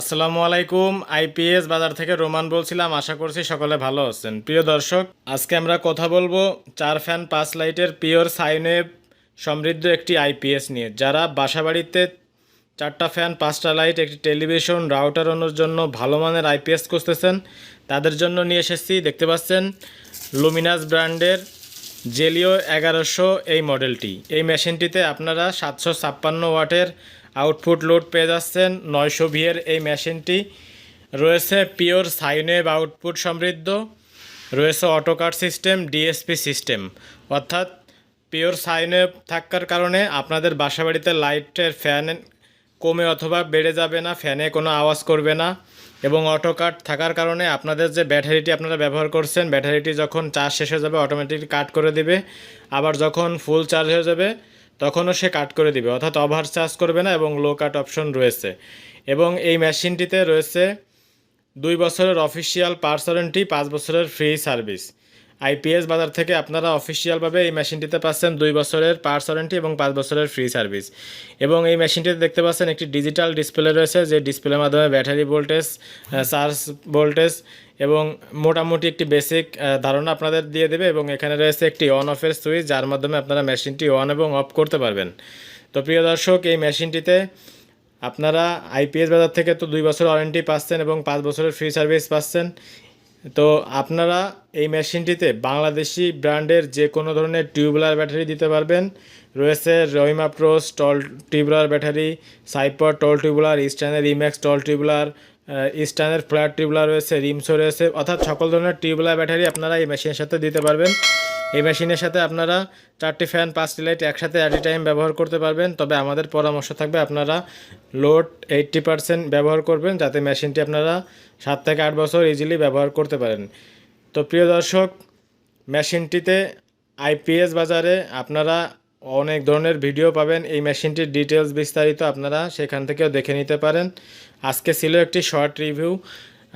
আসসালামু আলাইকুম আইপিএস বাজার থেকে রোমান বলছিলাম, আশা করছি সকলে ভালো আছেন। প্রিয় দর্শক, আজকে আমরা কথা বলব চার ফ্যান, পাঁচ লাইটের পিওর সাইনওয়েভ সমৃদ্ধ একটি আইপিএস নিয়ে। যারা বাসাবাড়িতে চারটা ফ্যান, পাঁচটা লাইট, একটি টেলিভিশন, রাউটার অন্যর জন্য ভালো মানের আইপিএস খুঁজতেছেন, তাদের জন্য নিয়ে এসেছি। দেখতে পাচ্ছেন, লুমিনাস ব্র্যান্ডের জেলিও এগারোশো এই মডেলটি। এই মেশিনটিতে আপনারা সাতশো ছাপ্পান্ন ওয়াটের আউটপুট লোড পেয়ে যাচ্ছেন, নয়শো ভিয়ের এই মেশিনটি। রয়েছে পিওর সাইনেব আউটপুট সমৃদ্ধ, রয়েছে অটোকার সিস্টেম, ডিএসপি সিস্টেম। অর্থাৎ পিওর সাইনেব থাকার কারণে আপনাদের বাসাবাড়িতে লাইটের ফ্যান কমে অথবা বেড়ে যাবে না, ফ্যানে কোনো আওয়াজ করবে না। এবং অটো কাট থাকার কারণে আপনাদের যে ব্যাটারিটি আপনারা ব্যবহার করছেন, ব্যাটারিটি যখন চার্জ শেষ হয়ে যাবে অটোমেটিক কাট করে দিবে। আবার যখন ফুল চার্জ হয়ে যাবে, তখনও সে কাট করে দিবে। অর্থাৎ ওভার চার্জ করবে না এবং লো কাট অপশন রয়েছে। এবং এই মেশিনটিতে রয়েছে দুই বছরের অফিসিয়াল পার্স ওয়ারেন্টি পাঁচ বছরের ফ্রি সার্ভিস আইপিএস বাজার থেকে আপনারা অফিসিয়ালভাবে এই মেশিনটিতে পাচ্ছেন দুই বছরের পার্স ওয়ারেন্টি এবং পাঁচ বছরের ফ্রি সার্ভিস। এবং এই মেশিনটিতে দেখতে পাচ্ছেন একটি ডিজিটাল ডিসপ্লে রয়েছে, যে ডিসপ্লের মাধ্যমে ব্যাটারি ভোল্টেজ চার্জ ভোল্টেজ এবং মোটামুটি একটি বেসিক ধারণা আপনাদের দিয়ে দেবে এবং এখানে রয়েছে একটি অন অফের সুইচ, যার মাধ্যমে আপনারা মেশিনটি অন এবং অফ করতে পারবেন। তো প্রিয় দর্শক, এই মেশিনটিতে আপনারা আইপিএস বাজার থেকে তো দুই বছর ওয়ারেন্টি পাচ্ছেন এবং পাঁচ বছরের ফ্রি সার্ভিস পাচ্ছেন। তো আপনারা এই মেশিনটিতে বাংলাদেশি ব্র্যান্ডের যে কোনো ধরনের টিউবলার ব্যাটারি দিতে পারবেন। রয়েছে রহিমা প্রোস টল টিউবলার ব্যাটারি, সাইপার টল টিউবলার ইস্টার্নের ইম্যাক্স টল টিউবলার ইস্টার্নের ফ্ল্যাট টিউবলার রয়েছে, রিমসও রয়েছে, অর্থাৎ সকল ধরনের টিউবলার ব্যাটারি আপনারা এই মেশিনের সাথে দিতে পারবেন। এই মেশিনের সাথে আপনারা চারটি ফ্যান পাঁচটি লাইট একসাথে অ্যাট এ টাইম ব্যবহার করতে পারবেন। তবে আমাদের পরামর্শ থাকবে আপনারা লোড এইট্টি পারসেন্ট ব্যবহার করবেন, যাতে মেশিনটি আপনারা সাত থেকে আট বছর ইজিলি ব্যবহার করতে পারেন। তো প্রিয় দর্শক, মেশিনটিতে আইপিএস বাজারে আপনারা অনেক ধরনের ভিডিও পাবেন। এই মেশিনটির ডিটেলস বিস্তারিত আপনারা সেখান থেকেও দেখে নিতে পারেন। আজকে ছিল একটি শর্ট রিভিউ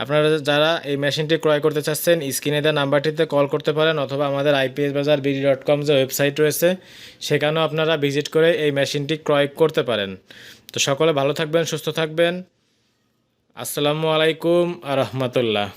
আপনারা যারা এই মেশিনটি ক্রয় করতে চাচ্ছেন, স্ক্রিনে দেওয়া নাম্বারটিতে কল করতে পারেন অথবা আমাদের আইপিএস বাজার বিডি ডট কম যে ওয়েবসাইট রয়েছে, সেখানেও আপনারা ভিজিট করে এই মেশিনটি ক্রয় করতে পারেন। তো সকলে ভালো থাকবেন, সুস্থ থাকবেন। আসসালামু আলাইকুম আ রহমতুল্লাহ।